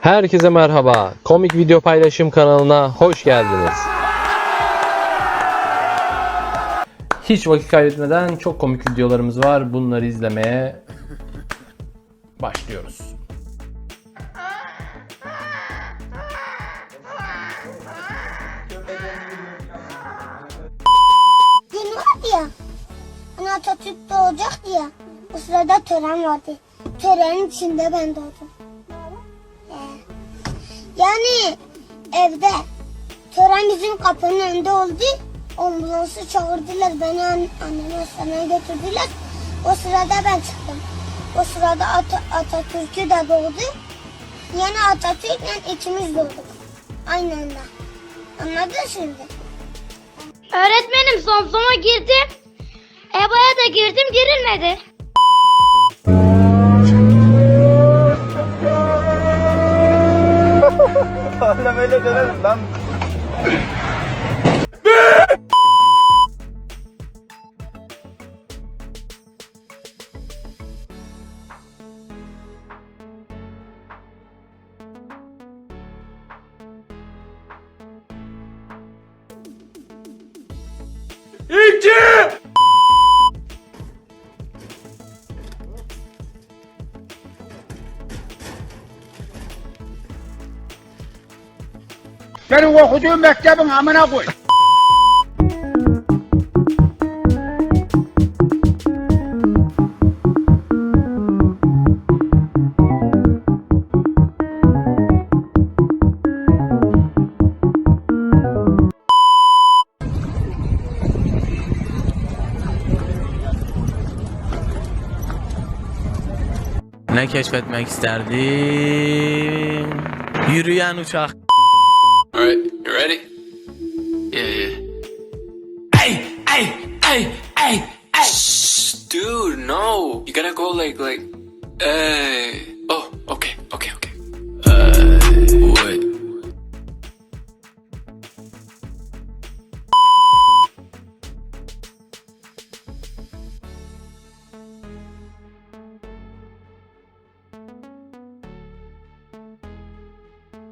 Herkese merhaba. Komik video paylaşım kanalına hoş geldiniz. Hiç vakit kaybetmeden çok komik videolarımız var. Bunları izlemeye başlıyoruz. Gün vardı ya. Hani Atatürk doğacaktı ya. O sırada tören vardı. Törenin içinde ben doğdum. Yani evde tören bizim kapının önünde oldu. Ambulansı çağırdılar. Beni an anneme hastaneye götürdüler. O sırada ben çıktım. O sırada At Atatürk'ü de doğdu. Yani Atatürk'le ikimiz doğduk. Aynı anda. Anladın şimdi? Öğretmenim son sona girdim. EBA'ya da girdim girilmedi. öyle demem lan. İki! Senin okuduğun mektebin amına koy. Ne keşfetmek isterdin? Yürüyen uçak. Alright, you ready? Yeah, yeah. Hey, hey, hey, hey, hey! Shh, dude, no. You gotta go like, like, hey.